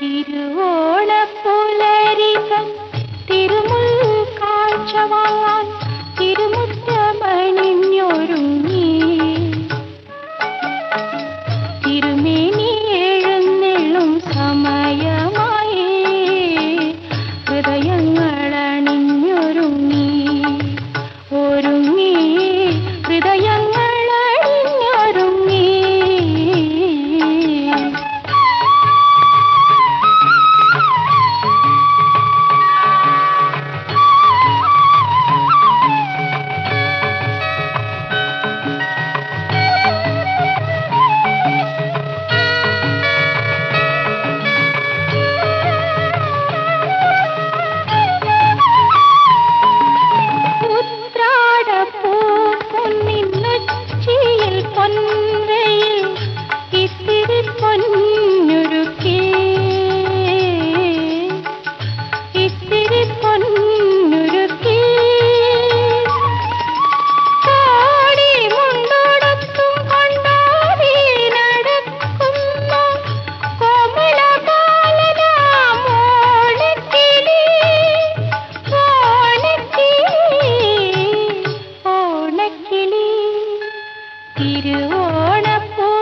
തിരുവോണപ്പുലരിതൻ തിരുമുൽ കാഴ്ച വാങ്ങാൻ തിരുമുറ്റമണിഞ്ഞൊരുങ്ങി തിരുവോണപ്പുലരിതൻ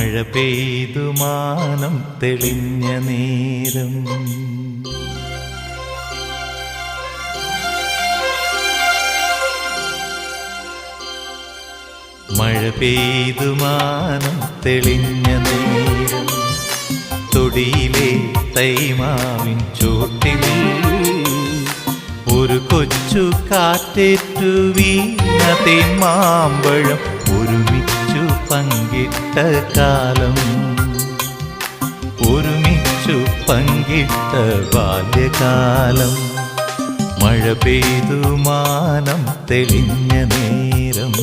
മഴ പെയ്തു മാനം തെളിഞ്ഞ നേരം. മഴ പെയ്തു മാനം തെളിഞ്ഞ നേരം. തൊടിയിലെ തൈമാവിൻ ചോട്ടിൽ ഒരു കൊച്ചു കാറ്റേറ്റു വീണ തേന്മാമ്പഴം ഒരുമിച്ചു പങ്കിട്ട കാലം ഒരുമിച്ചു പങ്കിട്ട ബാല്യകാലം മഴ പെയ്തു മാനം തെളിഞ്ഞ നേരം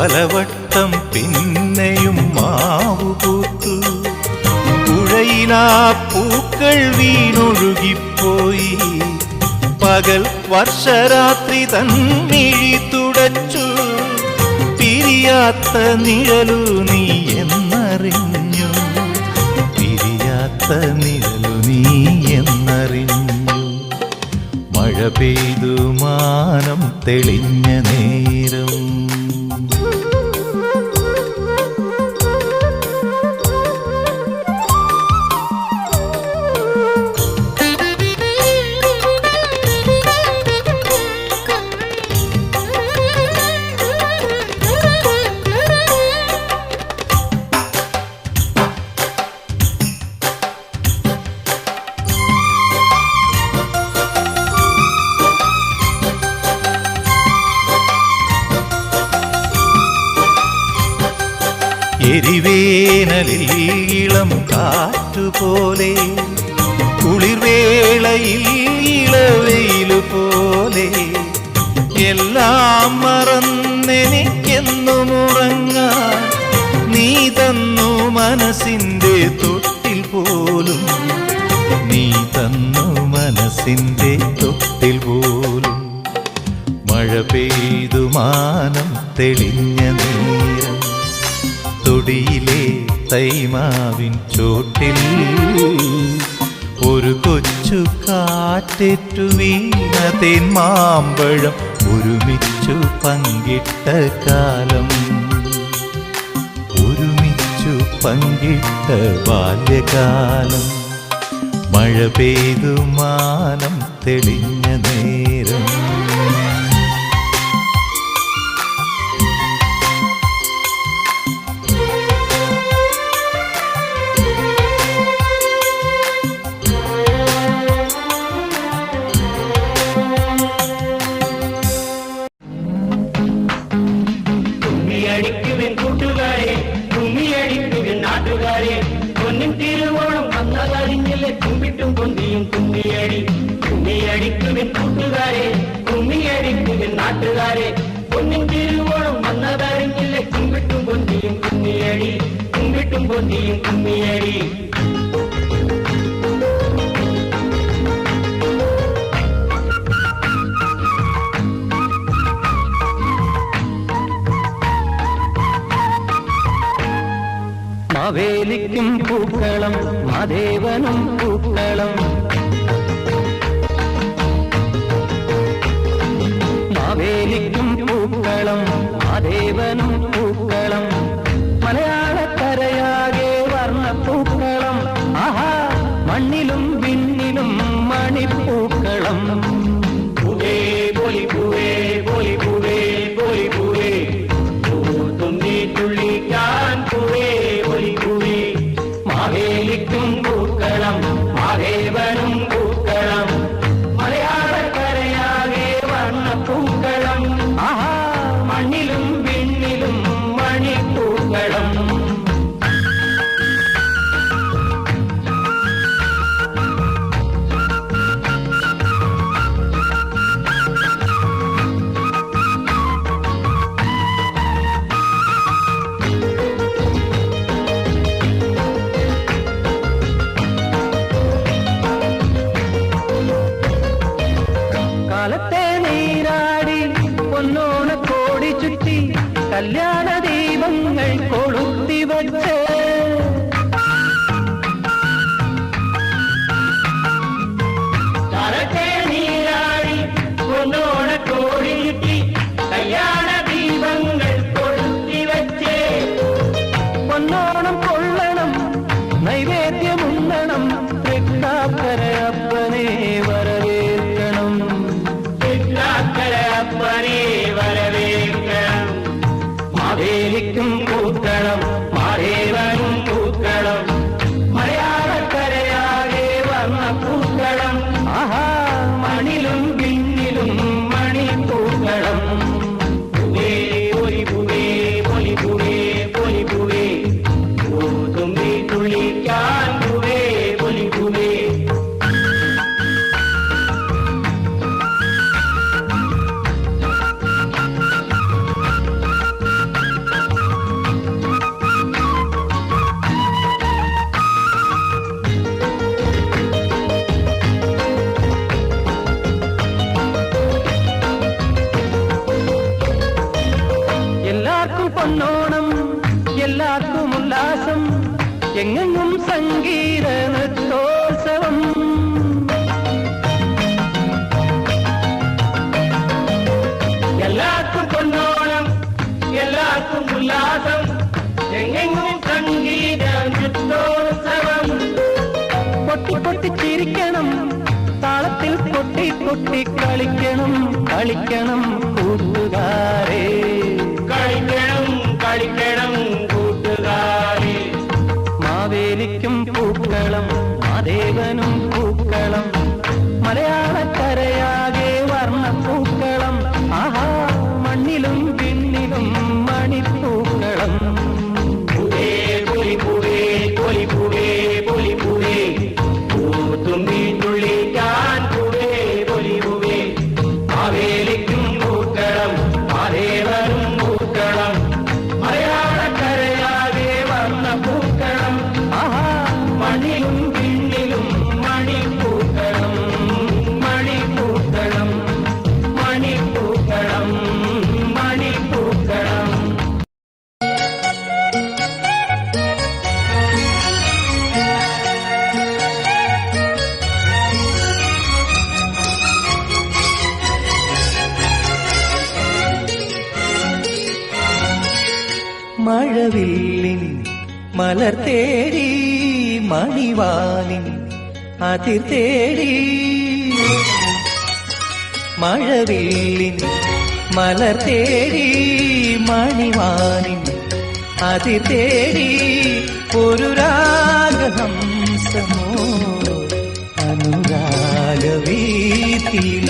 പലവട്ടം പിന്നെയും മാവു പൂത്തു. പുഴയിലാ പൂക്കൾ വീണൊഴുകിപ്പോയി. പകൽ വർഷരാത്രി തന്നിഴി തുടച്ചു. പിരിയാത്ത നിഴലു നീ എന്നറിഞ്ഞു. പിരിയാത്ത നിഴലു നീ എന്നറിഞ്ഞു. മഴ പെയ്തു മാനം തെളിഞ്ഞ നേരം. എരിവേനലിൽ ഇളം കാറ്റുപോലെ കുളിർവേളയിൽ ഇളവെയിലു പോലെ എല്ലാം മറന്നെനിക്കെന്നും ഉറങ്ങാൻ നീ തന്നു മനസ്സിന്റെ തൊട്ടിൽ പോലും നീ തന്നു മനസ്സിന്റെ തൊട്ടിൽ പോലും. മഴ പെയ്തു മാനം തെളിഞ്ഞ തൊടിയിലെ തൈമാവിൻ ചോട്ടിൽ ഒരു കൊച്ചു കാറ്റേറ്റു വീണ തേൻ തേന്മാമ്പഴം ഒരുമിച്ചു പങ്കിട്ട കാലം. ഒരുമിച്ചു പങ്കിട്ട ബാല്യകാലം. മഴ പെയ്തു മാനം തെളിഞ്ഞ നേരം നാട്ടുകാരെ പൊന്നിൻ തിരുവോണം വന്നതറിഞ്ഞില്ലേ കുമ്പിട്ടും കൊന്തിയും കുമ്മിയടി. കുമ്പിട്ടും കൊന്തിയും കുമ്മിയടി. മാവേലിക്കും പൂക്കളം മാദേവനും പൂക്കളം. come എങ്ങെങ്ങും സംഗീത നൃത്തോത്സവം. എല്ലാവർക്കും പൊന്നോണം എല്ലാവർക്കും ഉല്ലാസം. എങ്ങെങ്ങും സംഗീത നൃത്തോത്സവം. പൊട്ടി പൊട്ടി ചിരിക്കണം താളത്തിൽ പൊട്ടി പൊട്ടി കളിക്കണം കളിക്കണം കൂട്ടുകാരെ. കളിക്കണം കളിക്കണം. മഴവില്ലിൻ മലർ തേടി മണിവാനിൻ അതിർ തേടി. മഴവില്ലിൻ മലർ തേടി മണിവാനിൻ അതിർ തേടി. ഒരു രാഗഹംസമോ അനുരാഗവീതിയിൽ